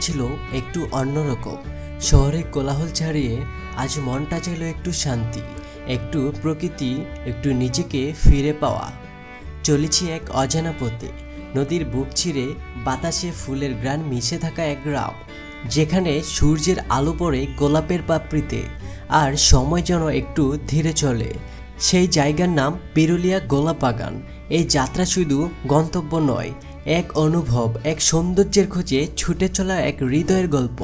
ছিল একটু অন্যরকম। শহরের কোলাহল ছাড়িয়ে আজ মনটা চাইল একটু শান্তি, একটু প্রকৃতি, একটু নিজেকে ফিরে পাওয়া। চলেছি এক অজানা পথে। নদীর বুক ছিঁড়ে বাতাসে ফুলের গ্রান মিশে থাকা এক গ্রাম, যেখানে সূর্যের আলো পড়ে গোলাপের পাপড়িতে, আর সময় যেন একটু ধীরে চলে। সেই জায়গার নাম বিরুলিয়া গোলাপ বাগান। এই যাত্রা শুধু গন্তব্য নয় এক অনুভব, এক সৌন্দর্যের খোঁজে ছুটে চলা এক হৃদয়ের গল্প।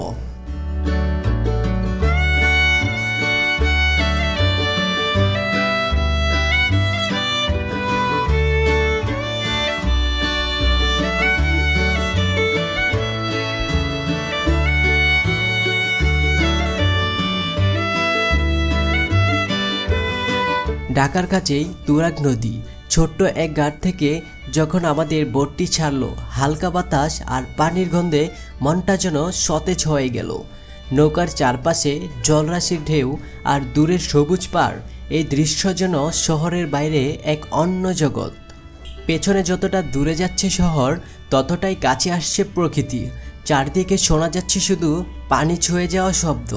ঢাকার কাছেই তুরাগ নদী, ছোট্ট এক ঘাট থেকে যখন আমাদের বোটটি ছাড়লো, হালকা বাতাস আর পানির গন্ধে মনটা যেন সতেজ হয়ে গেল। নৌকার চারপাশে জলরাশির ঢেউ আর দূরের সবুজ পাড়, এই দৃশ্য যেন শহরের বাইরে এক অন্য জগৎ। পেছনে যতটা দূরে যাচ্ছে শহর, ততটাই কাছে আসছে প্রকৃতি। চারদিকে শোনা যাচ্ছে শুধু পানি ছুঁয়ে যাওয়া শব্দ।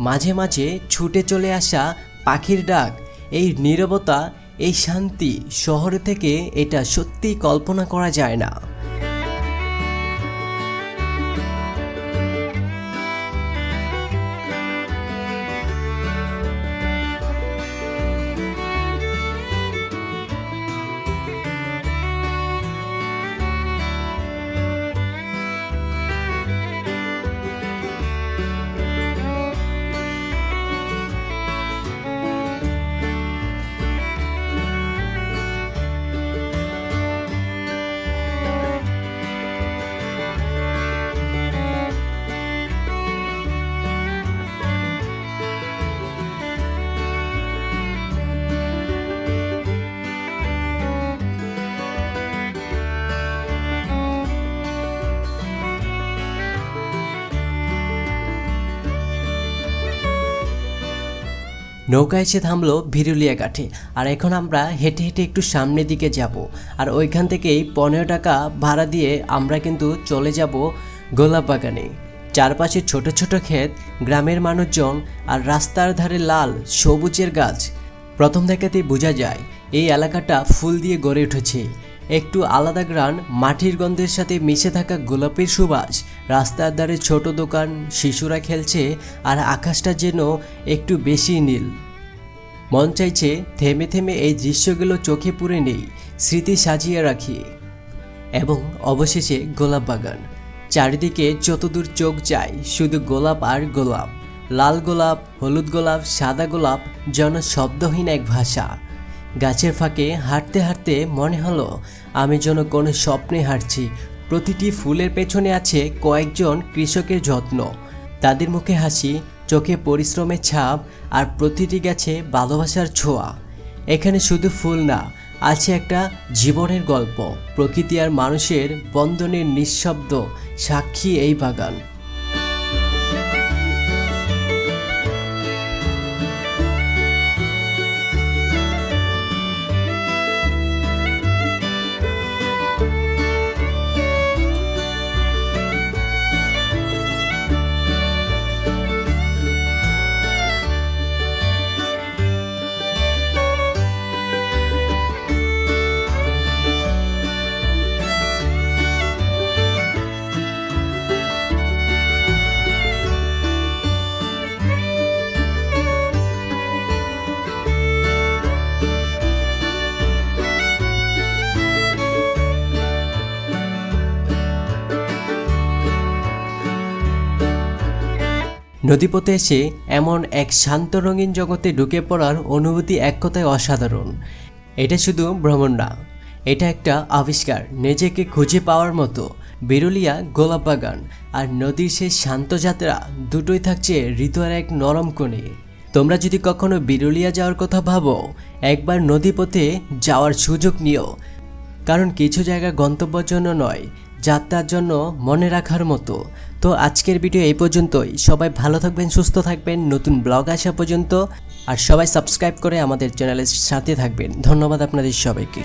মাঝে মাঝে ছুটে চলে আসা পাখির ডাক, এই নীরবতা এই শান্তি শহরে থেকে এটা সত্যি কল্পনা করা যায় না। নৌকা এসে থামলো ভিরুলিয়া ঘাটে। আর এখন আমরা হেঁটে হেঁটে একটু সামনের দিকে যাব। আর ওইখান থেকেই পনেরো টাকা ভাড়া দিয়ে আমরা কিন্তু চলে যাব গোলাপ বাগানে চারপাশে ছোট ছোট ক্ষেত, গ্রামের মানুষজন আর রাস্তার ধারে লাল, সবুজের গাছ। প্রথম দেখাতেই বোঝা যায়, এই এলাকাটা ফুল দিয়ে গড়ে উঠেছে। একটু আলাদা গ্রান, মাটির গন্ধের সাথে মিশে থাকা গোলাপের সুবাস। রাস্তার ধারে ছোট দোকান, শিশুরা খেলছে, আর আকাশটা যেন একটু বেশি নীল। মন চাইছে থেমে থেমে এই দৃশ্যগুলো চোখে পুরে নেই, স্মৃতি সাজিয়ে রাখি। এবং অবশেষে গোলাপ বাগান। চারিদিকে যতদূর চোখ যায়, শুধু গোলাপ আর গোলাপ। লাল গোলাপ, হলুদ গোলাপ, সাদা গোলাপ, যেন শব্দহীন এক ভাষা। গাছের ফাঁকে হাঁটতে হাঁটতে মনে হলো, আমি যেন কোনো স্বপ্নে হাঁটছি। প্রতিটি ফুলের পেছনে আছে কয়েকজন কৃষকের যত্ন। তাদের মুখে হাসি, চোখে পরিশ্রমের ছাপ আর প্রতিটি গাছে ভালোবাসার ছোঁয়া। এখানে শুধু ফুল না, আছে একটা জীবনের গল্প। প্রকৃতি আর মানুষের বন্ধনের নিঃশব্দ সাক্ষী এই বাগান। নদীপথে এসে এমন এক শান্ত রঙিন জগতে ঢুকে পড়ার অনুভূতি এক কথায় অসাধারণ। এটা শুধু ভ্রমণ না, এটা একটা আবিষ্কার নিজেকে খুঁজে পাওয়ার মতো। বিরুলিয়া গোলাপ বাগান আর নদীর সেই শান্ত যাত্রা দুটোই থাকছে হৃদয়ের এক নরম কোণে। তোমরা যদি কখনো বিরুলিয়া যাওয়ার কথা ভাবো, একবার নদীপথে যাওয়ার সুযোগ নিও। কারণ কিছু জায়গা গন্তব্যের জন্য নয় যাত্রার জন্য মনে রাখার মতো। তো আজকের ভিডিও এই পর্যন্তই। সবাই ভালো থাকবেন, সুস্থ থাকবেন। নতুন ব্লগ আসা পর্যন্ত। আর সবাই সাবস্ক্রাইব করে আমাদের চ্যানেলের সাথে থাকবেন। ধন্যবাদ আপনাদের সবাইকে।